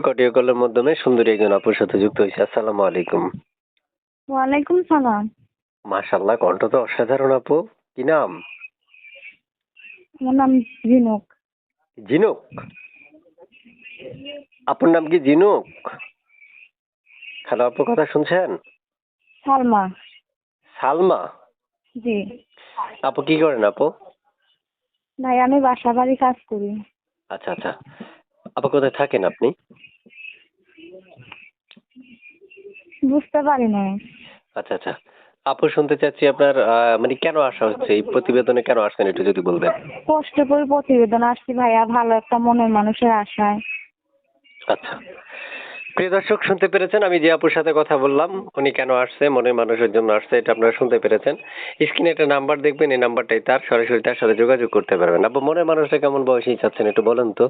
Audio কলের মাধ্যমে সুন্দরী একজন আপুর সাথে যুক্ত হয়েছে। আসসালামু আলাইকুম। ওয়ালাইকুম সালাম। মাশাল্লাহ কণ্ঠ তো অসাধারণ আপু। কি নাম? আমার নাম ঝিনুক। জিনুক আপুর নাম কি জিনুক আপু কথা শুনছেন? সালমা। সালমা? জি। আপু কি করেন আপু? ভাই আমি বাসা বাড়ি কাজ করি। আচ্ছা আচ্ছা। আপু কোথায় থাকেন আপনি? বুঝতে পারি না আচ্ছা আচ্ছা। আপু শুনতে চাচ্ছি আপনার মানে কেন আসা হচ্ছে? এই প্রতিবেদনে কেন আসছেন একটু যদি বলবেন? কষ্ট করে প্রতিবেদন আসছি ভাইয়া ভালো একটা মনের মানুষের আশায়। আচ্ছা। প্রিয় দর্শক শুনতে পেরেছেন? আমি যে আপুর সাথে কথা বললাম উনি কেন আসছে মনের মানুষের জন্য আসছে এটা আপনারা শুনতে পেরেছেন। স্ক্রিনে একটা নাম্বার দেখবেন এই নাম্বারটাই তার। সরাসরি তার সাথে যোগাযোগ করতে পারবেন। আপু মনের মানুষটা কেমন বয়সী চাচ্ছেন একটু বলেন তো?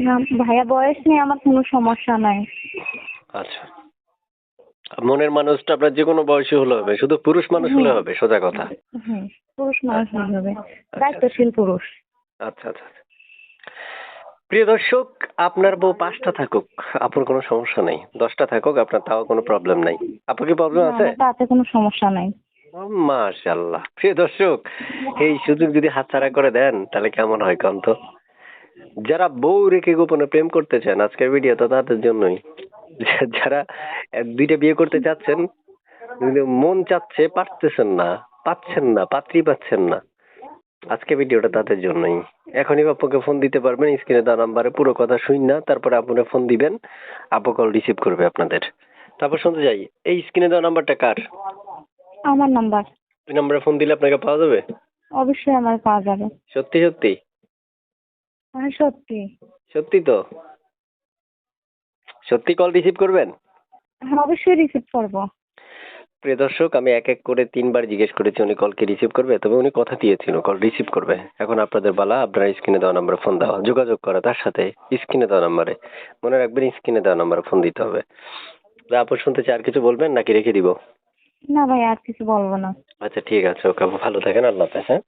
না ভাইয়া বয়স নিয়ে আমার কোনো সমস্যা নাই। আচ্ছা। মনের মানুষটা আপনার যে কোনো বয়সী হলে হবে শুধু পুরুষ মানুষ হলে হবে সোজা কথা। হুম পুরুষ মানুষ হতে হবে দায়িত্বশীল পুরুষ। আচ্ছা আচ্ছা আচ্ছা। প্রিয় দর্শক আপনার বউ পাঁচটা থাকুক আপনার কোনো সমস্যা নাই। দশটা থাকুক আপনার তাও কোনো প্রবলেম নাই। আপনার কি প্রবলেম আছে? না, তাতে কোনো সমস্যা নাই। মাশাল্লাহ প্রিয় দর্শক এই সুযোগ যদি হাতছাড়া করে দেন তাহলে কেমন হয় কন্ত যারা বউ রেখে গোপনে প্রেম করতে চান আজকের ভিডিও তো তাদের জন্যই। যারা দুইটা বিয়ে করতে চাচ্ছেন কিন্তু মন চাচ্ছে পারতেছেন না পাচ্ছেন না পাত্রী পাচ্ছেন না আজকে ভিডিওটা তাদের জন্যই। এখনই আপুকে ফোন দিতে পারবেন স্ক্রিনে দেওয়া নাম্বারে পুরো কথা শুন না তারপরে আপনারা ফোন দিবেন আপু কল রিসিভ করবে আপনাদের। তারপর শুনতে যাই এই স্ক্রিনে দেওয়া নাম্বারটা কার? আমার নাম্বার ওই নাম্বারে ফোন দিলে আপনাকে পাওয়া যাবে? অবশ্যই আমার পাওয়া যাবে। সত্যি সত্যি? হ্যাঁ সত্যি। সত্যি তো? সত্যি কল রিসিভ করবেন? হ্যাঁ অবশ্যই রিসিভ করব। প্রিয় দর্শক আমি এক এক করে তিনবার জিজ্ঞেস করেছি উনি কলকে রিসিভ করবে তবে উনি কথা দিয়েছিল কল রিসিভ করবে। এখন আপনাদের বলা আপনারা স্ক্রিনে দেওয়া নাম্বারে ফোন দেওয়া যোগাযোগ করা তার সাথে স্ক্রিনে দেওয়া নাম্বারে মনে রাখবেন স্ক্রিনে দেওয়া নাম্বারে ফোন দিতে হবে। আপু শুনতে চাই আর কিছু বলবেন নাকি রেখে দিব? না ভাই আর কিছু বলব না। আচ্ছা ঠিক আছে ওকে আপু ভালো থাকেন আল্লাহ হাফেজ হ্যাঁ?